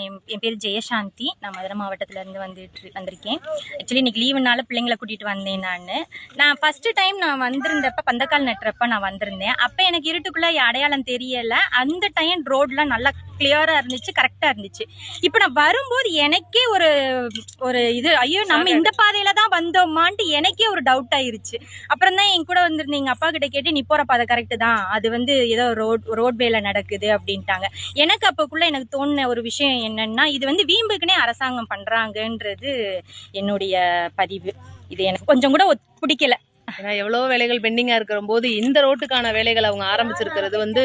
என் என் பேர் ஜெயசாந்தி. நான் மதுரை மாவட்டத்துல இருந்து வந்துட்டு வந்திருக்கேன். ஆக்சுவலி இன்னைக்கு லீவுனால பிள்ளைங்களை கூட்டிகிட்டு வந்தேன் நான். நான் ஃபர்ஸ்ட் டைம் நான் வந்திருந்தப்ப பந்தக்கால் நட்டுறப்ப நான் வந்திருந்தேன். அப்போ எனக்கு இருட்டுக்குள்ளே அடையாளம் தெரியலை. அந்த டைம் ரோட்லாம் நல்லா கிளியரா இருந்துச்சு கரெக்டா இருந்துச்சு. இப்போ நான் வரும்போது எனக்கே ஒரு ஒரு இது ஐயோ நம்ம இந்த பாதையில தான் வந்தோமான்ட்டு எனக்கே ஒரு டவுட் ஆயிருச்சு. அப்புறம் தான் என் கூட வந்திருந்த அப்பா கிட்ட கேட்டு நீ போற பாதை கரெக்ட் தான். அது வந்து ஏதோ ரோட் ரோட்வேல நடக்குது அப்படின்ட்டாங்க. எனக்கு அப்பக்குள்ள எனக்கு தோணுன ஒரு விஷயம் என்னன்னா இது வந்து வீம்புக்குனே அரசாங்கம் பண்றாங்கன்றது என்னுடைய பதிவு. இது எனக்கு கொஞ்சம் கூட பிடிக்கல. ஏன்னா எவ்வளவு வேலைகள் பெண்டிங்கா இருக்கிற போது இந்த ரோட்டுக்கான வேலைகள் அவங்க ஆரம்பிச்சிருக்கிறது வந்து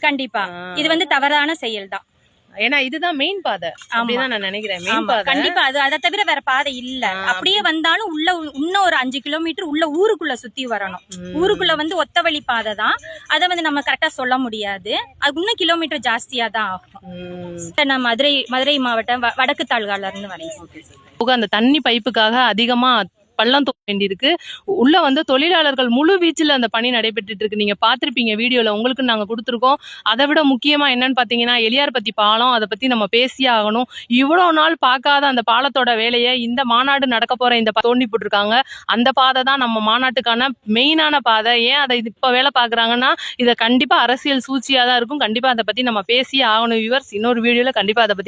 கண்டிப்பா. இது வந்து தவறான செயல் தான் ஏன்னா இதுதான் மெயின் பாதை. அப்படிதான் நான் நினைக்கிறேன். மெயின் பாதை. கண்டிப்பா. அது அதை தவிர வேற பாதை இல்ல. அப்படியே வந்தாலும் உள்ள இன்னும் ஒரு அஞ்சு கிலோமீட்டர் உள்ள ஊருக்குள்ள சுத்தி வரணும். ஊருக்குள்ள வந்து ஒத்த வழி பாதை தான். அதை வந்து நம்ம கரெக்டா சொல்ல முடியாது. அது இன்னும் கிலோமீட்டர் ஜாஸ்தியா தான் ஆகும். நான் மதுரை மதுரை மாவட்டம் வடக்கு தாழ்கால இருந்து வரேன் அந்த தண்ணி பைப்புக்காக அதிகமா பள்ளம் தோண்ட வேண்டியிருக்கு உள்ள வந்து தொழிலாளர்கள் முழு வீச்சில் அந்த பணி நடைபெற்றுட்டு இருக்கு. நீங்க பார்த்துருப்பீங்க வீடியோல உங்களுக்கு நாங்க கொடுத்துருக்கோம். அதை விட முக்கியமா என்னன்னு பாத்தீங்கன்னா எலியார்பத்தி பாலம் அதை பத்தி நம்ம பேசியே ஆகணும். இவ்வளவு நாள் பார்க்காத அந்த பாலத்தோட வேலையை இந்த மாநாடு நடக்க போற இந்த தோண்டி போட்டிருக்காங்க. அந்த பாதை தான் நம்ம மாநாட்டுக்கான மெயினான பாதை. ஏன் அதை இது இப்ப வேலை பாக்குறாங்கன்னா இதை கண்டிப்பா அரசியல் சூழ்ச்சியா தான் இருக்கும். கண்டிப்பா அதை பத்தி நம்ம பேசியே ஆகணும் வியூவர்ஸ் இன்னொரு வீடியோல கண்டிப்பா அதை பத்தி